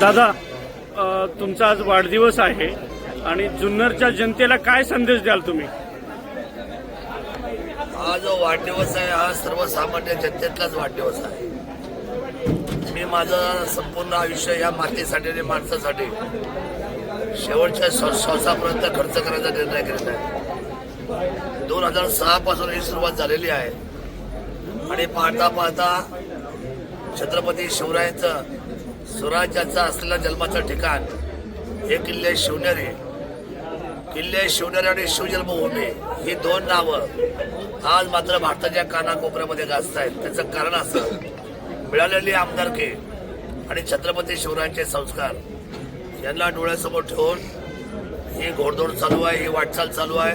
दादा तुमचा आज वाढदिवस आहे आणि जुन्नरच्या जनतेला काय संदेश द्याल तुम्ही? हा जो वाढदिवस आहे हा सर्वसामान्य जनतेतलाच वाढदिवस आहे. मी माझं संपूर्ण आयुष्य या मातेसाठी आणि माणसासाठी शेवटच्या श्वा- श्वासापर्यंत खर्च करायचा निर्णय केलेला आहे. दोन हजार सहा पासून ही सुरुवात झालेली आहे. आणि पाहता पाहता छत्रपती शिवरायांचं स्वराज्याचा असलेला जन्माचं ठिकाण हे किल्ले शिवनेरी. किल्ले शिवनेरी आणि शिवजन्मभूमी ही दोन नावं आज मात्र भारताच्या कानाकोपऱ्यामध्ये गाजत आहेत त्याचं कारण असं मिळालेली आमदारकी आणि छत्रपती शिवरायांचे संस्कार यांना डोळ्यासमोर ठेवून ही घोडदौड चालू आहे ही वाटचाल चालू आहे.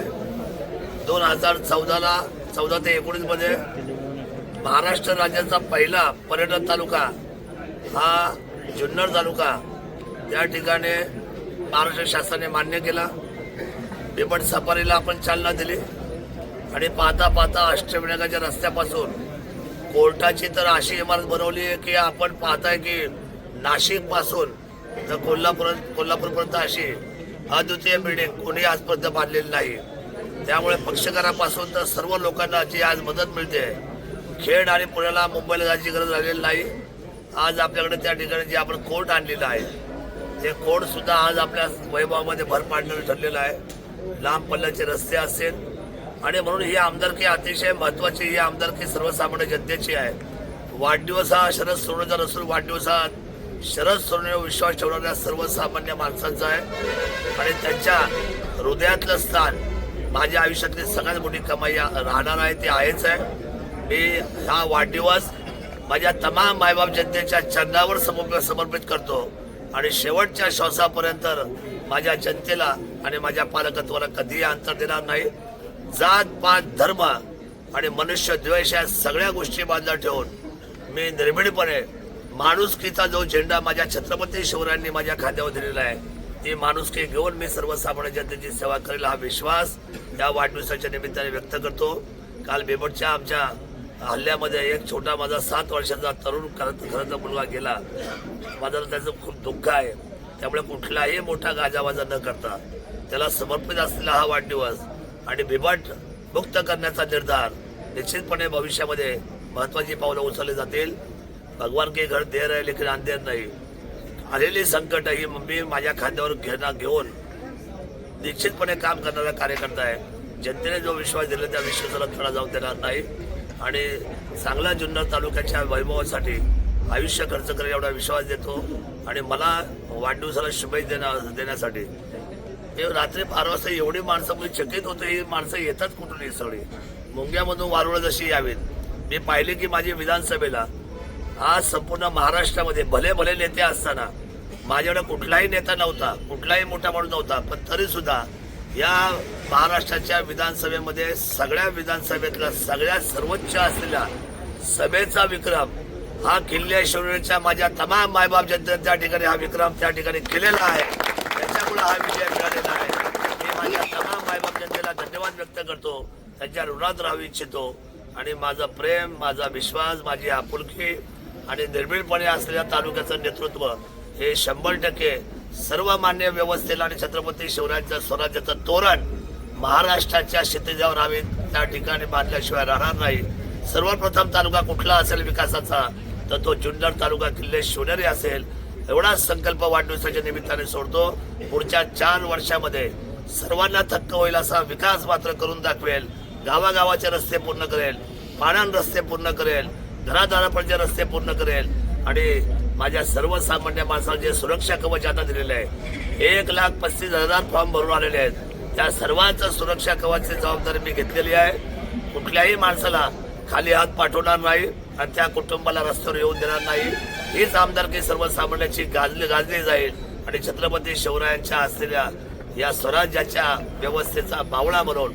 दोन हजार चौदाला चौदा ते एकोणीसमध्ये महाराष्ट्र राज्याचा पहिला पर्यटन तालुका हा जुन्नर तालुका या ठिकाणी महाराष्ट्र शासनाने मान्य केला. बिबट सफारीला आपण चालना दिली. आणि पाहता पाहता अष्टविनायकाच्या रस्त्यापासून कोर्टाची तर अशी इमारत बनवली आहे की आपण पाहताय की नाशिकपासून तर कोल्हापूर कोल्हापूरपर्यंत अशी अद्वितीय बिल्डिंग कोणी आजपर्यंत बांधलेली नाही. त्यामुळे पक्षकारापासून तर सर्व लोकांना जी आज मदत मिळते खेड आणि पुण्याला मुंबईला जायची गरज राहिलेली नाही. आज आपल्याकडे त्या ठिकाणी जे आपण कोर्ट आणलेलं आहे ते कोर्ट सुद्धा आज आपल्या वैभवामध्ये भर पाडणारं ठरलेलं आहे. लांब पल्ल्याचे रस्ते असेल आणि म्हणून ही आमदारकी अतिशय महत्वाची ही आमदारकी सर्वसामान्य जनतेची आहे वाढदिवस हा शरद सोडण्याचा नसून वाढदिवस हा शरद सोडण्यावर विश्वास ठेवणाऱ्या सर्वसामान्य माणसांचा आहे. आणि त्यांच्या हृदयातलं स्थान माझ्या आयुष्यातली सगळ्यात मोठी कमाई राहणार आहे ती आहेच आहे. मी हा वाढदिवस माझ्या तमाम मायबाप जनतेच्या चरणावर समर्पित करतो. आणि शेवटच्या श्वासापर्यंत माझ्या जनतेला आणि माझ्या पालकत्वाला कधीही अंतर देणार नाही. जात पात धर्म आणि मनुष्य द्वेष या सगळ्या गोष्टी बाजूला ठेवून मी निर्भीडपणे माणुसकीचा जो झेंडा माझ्या छत्रपती शिवरायांनी माझ्या खांद्यावर दिलेला आहे ती माणुसकी घेऊन मी सर्वसामान्य जनतेची सेवा करेल हा विश्वास या वाढदिवसाच्या निमित्ताने व्यक्त करतो. काल बेबटच्या आमच्या हल्ल्यामध्ये एक छोटा माझा सात वर्षाचा तरुण खरं खरं मुलगा गेला. माझं त्याचं खूप दुःख आहे. त्यामुळे कुठलाही मोठा गाजावाजा न करता त्याला समर्पित असलेला हा वाढदिवस आणि बिबट मुक्त करण्याचा निर्धार निश्चितपणे भविष्यामध्ये महत्वाची पावलं उचलली जातील. भगवान के घर देर आहे लेकिन अंधेर नाही. आलेली संकट ही मी माझ्या खांद्यावर घेणार घेऊन निश्चितपणे काम करणारा कार्यकर्ता आहे. जनतेने जो विश्वास दिला त्या विश्वासाला थोडा जाऊन देणार नाही. आणि चांगला जुन्नर तालुक्याच्या वैभवासाठी आयुष्य खर्च करेल एवढा विश्वास देतो. आणि मला वाढदिवसाला शुभेच्छा देण्या देण्यासाठी. ते रात्री बारा वाजता एवढी माणसं म्हणजे चकित होते ही माणसं येतात कुठून ही सगळी. मुंग्यामधून वारुळ जशी यावीत. मी पाहिले की माझी विधानसभेला आज संपूर्ण महाराष्ट्रामध्ये भले भले नेते असताना माझ्याकडे कुठलाही नेता नव्हता कुठलाही मोठा माणूस नव्हता पण तरी सुद्धा या महाराष्ट्राच्या विधानसभेमध्ये सगळ्या विधानसभेतला सगळ्यात सर्वोच्च असलेल्या सभेचा विक्रम हा किल्ले माझ्या तमाम मायबाप जनतेने त्या ठिकाणी हा विक्रम त्या ठिकाणी केलेला आहे. त्याच्यामुळे हा विजय मिळालेला आहे. मी माझ्या तमाम मायबाप जनतेला धन्यवाद व्यक्त करतो. त्यांच्या ऋणात राहू इच्छितो. आणि माझा प्रेम माझा विश्वास माझी आपुलकी आणि निर्भीडपणे असलेल्या तालुक्याचं नेतृत्व हे शंभर टक्के सर्वमान्य व्यवस्थेला आणि छत्रपती शिवरायांच्या स्वराज्याचं तोरण महाराष्ट्राच्या क्षितिजावर हवे त्या ठिकाणी बांधल्याशिवाय राहणार नाही. सर्वप्रथम तालुका कुठला असेल विकासाचा तर तो जुन्नर तालुका किल्ले शिवनेरी असेल. एवढाच संकल्प वाढदिवसाच्या निमित्ताने सोडतो. पुढच्या चार वर्षामध्ये सर्वांना थक्क होईल असा विकास मात्र करून दाखवेल. गावागावाचे रस्ते पूर्ण करेल पाण्यान रस्ते पूर्ण करेल घरादारापर्यंत रस्ते पूर्ण करेल. आणि माझ्या सर्वसामान्य माणसाला जे सुरक्षा कवच आता दिलेलं आहे एक लाख पस्तीस हजार फॉर्म भरून आलेले आहेत. त्या सर्वांचं सुरक्षा कवचची जबाबदारी मी घेतलेली आहे. कुठल्याही माणसाला खाली हात पाठवणार नाही आणि त्या कुटुंबाला रस्त्यावर येऊन देणार नाही. हीच आमदारकी सर्वसामान्याची गाजली गाजली जाईल. आणि छत्रपती शिवरायांच्या असलेल्या या स्वराज्याच्या व्यवस्थेचा बावळा म्हणून